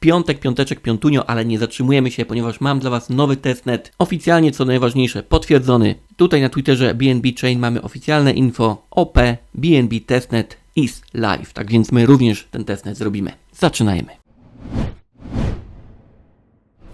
Piątek, piąteczek, piątunio, ale nie zatrzymujemy się, ponieważ mam dla Was nowy testnet. Oficjalnie, co najważniejsze, potwierdzony. Tutaj na Twitterze BNB Chain mamy oficjalne info. OP BNB testnet is live. Tak więc my również ten testnet zrobimy. Zaczynajmy.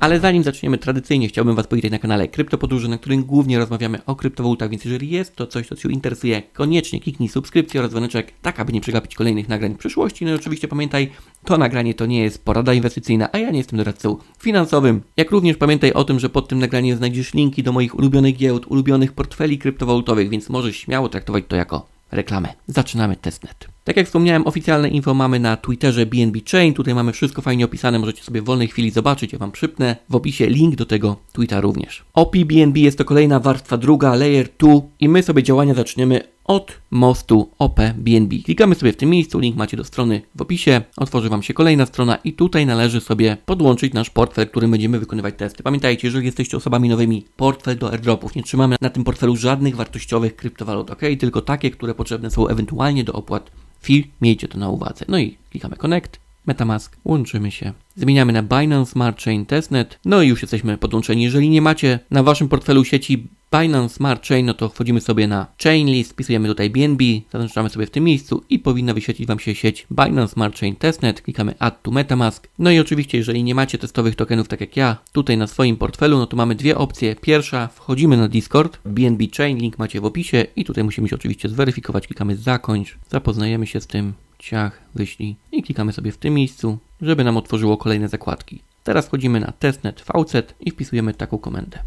Ale zanim zaczniemy, tradycyjnie chciałbym Was powitać na kanale Kryptopodróży, na którym głównie rozmawiamy o kryptowalutach, więc jeżeli jest to coś, co Cię interesuje, koniecznie kliknij subskrypcję oraz dzwoneczek, tak aby nie przegapić kolejnych nagrań w przyszłości. No i oczywiście pamiętaj, to nagranie to nie jest porada inwestycyjna, a ja nie jestem doradcą finansowym. Jak również pamiętaj o tym, że pod tym nagraniem znajdziesz linki do moich ulubionych giełd, ulubionych portfeli kryptowalutowych, więc możesz śmiało traktować to jako reklamę. Zaczynamy testnet. Tak jak wspomniałem, oficjalne info mamy na Twitterze BNB Chain. Tutaj mamy wszystko fajnie opisane, możecie sobie w wolnej chwili zobaczyć. Ja Wam przypnę w opisie link do tego tweeta również. OP BNB jest to kolejna warstwa druga, layer 2 i my sobie działania zaczniemy od mostu OP BNB. Klikamy sobie w tym miejscu, link macie do strony w opisie, otworzy Wam się kolejna strona i tutaj należy sobie podłączyć nasz portfel, którym będziemy wykonywać testy. Pamiętajcie, jeżeli jesteście osobami nowymi, portfel do airdropów. Nie trzymamy na tym portfelu żadnych wartościowych kryptowalut, ok? Tylko takie, które potrzebne są ewentualnie do opłat Fee, miejcie to na uwadze. No i klikamy Connect, Metamask, łączymy się. Zmieniamy na Binance Smart Chain Testnet. No i już jesteśmy podłączeni. Jeżeli nie macie na waszym portfelu sieci Binance Smart Chain, no to wchodzimy sobie na Chain List, wpisujemy tutaj BNB, zaznaczamy sobie w tym miejscu i powinna wyświetlić wam się sieć Binance Smart Chain Testnet. Klikamy Add to Metamask. No i oczywiście, jeżeli nie macie testowych tokenów tak jak ja, tutaj na swoim portfelu, no to mamy dwie opcje. Pierwsza, wchodzimy na Discord, BNB Chain, link macie w opisie i tutaj musimy się oczywiście zweryfikować. Klikamy zakończ, zapoznajemy się z tym, ciach, wyślij i klikamy sobie w tym miejscu, żeby nam otworzyło kolejne zakładki. Teraz wchodzimy na testnet VZ i wpisujemy taką komendę.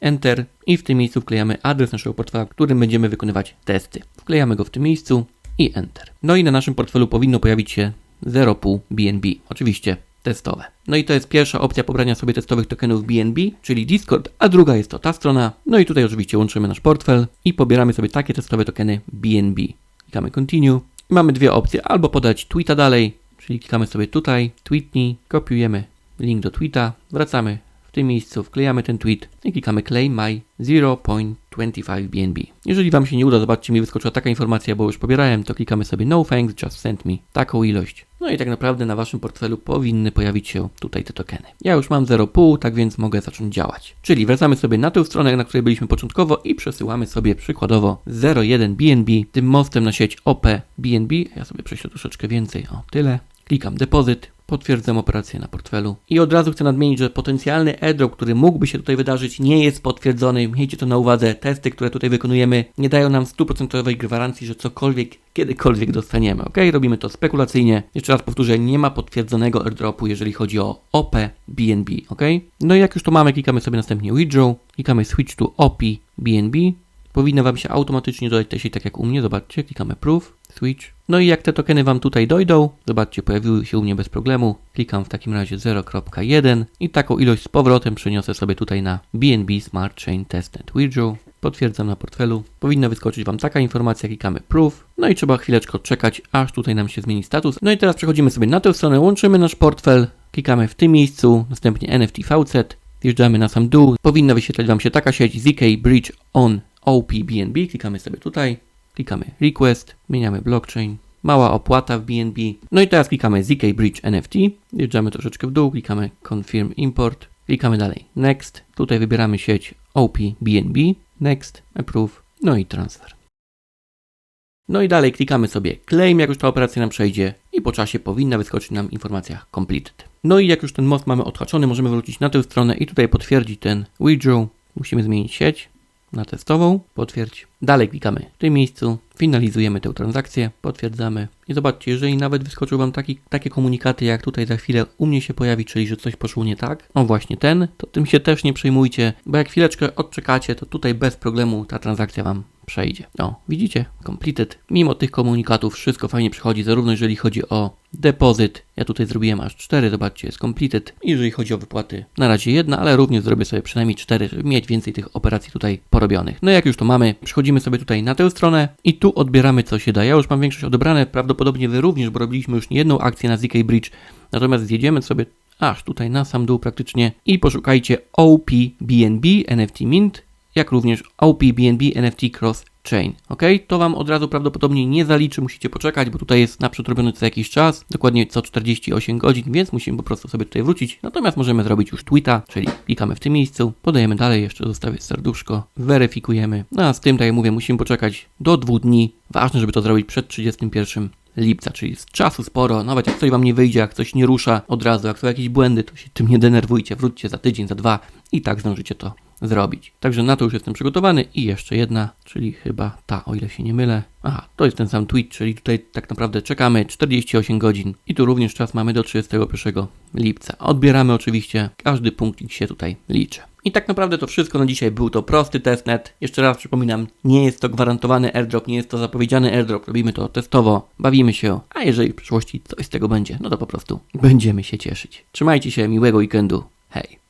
Enter i w tym miejscu wklejamy adres naszego portfela, którym będziemy wykonywać testy. Wklejamy go w tym miejscu i Enter. No i na naszym portfelu powinno pojawić się 0,5 BNB. Oczywiście testowe. No i to jest pierwsza opcja pobrania sobie testowych tokenów BNB, czyli Discord, a druga jest to ta strona. No i tutaj oczywiście łączymy nasz portfel i pobieramy sobie takie testowe tokeny BNB. Klikamy Continue i mamy dwie opcje, albo podać tweeta dalej, czyli klikamy sobie tutaj, tweetnij, kopiujemy link do tweeta, wracamy w tym miejscu, wklejamy ten tweet i klikamy claim my 0.25 BNB. Jeżeli Wam się nie uda, zobaczcie, mi wyskoczyła taka informacja, bo już pobierałem, to klikamy sobie no thanks, just send me taką ilość. No i tak naprawdę na Waszym portfelu powinny pojawić się tutaj te tokeny. Ja już mam 0,5, tak więc mogę zacząć działać. Czyli wracamy sobie na tę stronę, na której byliśmy początkowo i przesyłamy sobie przykładowo 0,1 BNB tym mostem na sieć OP BNB. Ja sobie prześlę troszeczkę więcej, o tyle. Klikam depozyt, potwierdzam operację na portfelu. I od razu chcę nadmienić, że potencjalny airdrop, który mógłby się tutaj wydarzyć, nie jest potwierdzony. Miejcie to na uwadze. Testy, które tutaj wykonujemy, nie dają nam stuprocentowej gwarancji, że cokolwiek kiedykolwiek dostaniemy. Ok, robimy to spekulacyjnie. Jeszcze raz powtórzę, nie ma potwierdzonego airdropu, jeżeli chodzi o OP BNB. Ok, no i jak już to mamy, klikamy sobie następnie withdraw, klikamy switch to OP BNB. Powinno Wam się automatycznie dodać też i tak jak u mnie, zobaczcie, klikamy proof, switch. No i jak te tokeny Wam tutaj dojdą, zobaczcie, pojawiły się u mnie bez problemu. Klikam w takim razie 0.1 i taką ilość z powrotem przeniosę sobie tutaj na BNB Smart Chain Testnet Withdraw. Potwierdzam na portfelu. Powinna wyskoczyć Wam taka informacja, klikamy Proof. No i trzeba chwileczkę czekać, aż tutaj nam się zmieni status. No i teraz przechodzimy sobie na tę stronę, łączymy nasz portfel, klikamy w tym miejscu, następnie NFT VZ, wjeżdżamy na sam dół. Powinna wyświetlać Wam się taka sieć ZK Bridge on OPBNB. Klikamy sobie tutaj, klikamy Request, zmieniamy blockchain, mała opłata w BNB. No i teraz klikamy ZK Bridge NFT, wjeżdżamy troszeczkę w dół, klikamy Confirm Import, klikamy dalej Next, tutaj wybieramy sieć OPBNB, Next, Approve, no i Transfer. No i dalej klikamy sobie Claim, jak już ta operacja nam przejdzie i po czasie powinna wyskoczyć nam informacja Completed. No i jak już ten most mamy odhaczony, możemy wrócić na tę stronę i tutaj potwierdzić ten withdraw. Musimy zmienić sieć na testową, potwierdź. Dalej klikamy w tym miejscu, finalizujemy tę transakcję, potwierdzamy i zobaczcie, jeżeli nawet wyskoczył Wam taki, takie komunikaty, jak tutaj za chwilę u mnie się pojawi, czyli że coś poszło nie tak, o właśnie ten, to tym się też nie przejmujcie, bo jak chwileczkę odczekacie, to tutaj bez problemu ta transakcja Wam przejdzie. O, widzicie? Completed. Mimo tych komunikatów wszystko fajnie przychodzi, zarówno jeżeli chodzi o depozyt, ja tutaj zrobiłem aż 4, zobaczcie, jest completed. Jeżeli chodzi o wypłaty, na razie jedna, ale również zrobię sobie przynajmniej 4, żeby mieć więcej tych operacji tutaj porobionych. No jak już to mamy, przechodzimy sobie tutaj na tę stronę i tu odbieramy co się da. Ja już mam większość odebrane, prawdopodobnie Wy również, bo robiliśmy już nie jedną akcję na ZK Bridge, natomiast zjedziemy sobie aż tutaj na sam dół praktycznie i poszukajcie OP BNB NFT Mint jak również OP BNB NFT Cross chain. Ok? To Wam od razu prawdopodobnie nie zaliczy, musicie poczekać, bo tutaj jest naprzód robiony co jakiś czas, dokładnie co 48 godzin, więc musimy po prostu sobie tutaj wrócić. Natomiast możemy zrobić już tweeta, czyli klikamy w tym miejscu, podajemy dalej, jeszcze zostawię serduszko, weryfikujemy. No a z tym, tak jak mówię, musimy poczekać do dwóch dni. Ważne, żeby to zrobić przed 31 lipca, czyli z czasu sporo, nawet jak coś wam nie wyjdzie, jak coś nie rusza od razu, jak są jakieś błędy, to się tym nie denerwujcie, wróćcie za tydzień, za dwa i tak zdążycie to zrobić. Także na to już jestem przygotowany i jeszcze jedna, czyli chyba ta, o ile się nie mylę. Aha, to jest ten sam tweet, czyli tutaj tak naprawdę czekamy 48 godzin i tu również czas mamy do 31 lipca. Odbieramy oczywiście, każdy punkcik się tutaj liczy. I tak naprawdę to wszystko na dzisiaj. Był to prosty testnet. Jeszcze raz przypominam, nie jest to gwarantowany airdrop, nie jest to zapowiedziany airdrop. Robimy to testowo, bawimy się, a jeżeli w przyszłości coś z tego będzie, no to po prostu będziemy się cieszyć. Trzymajcie się, miłego weekendu. Hej!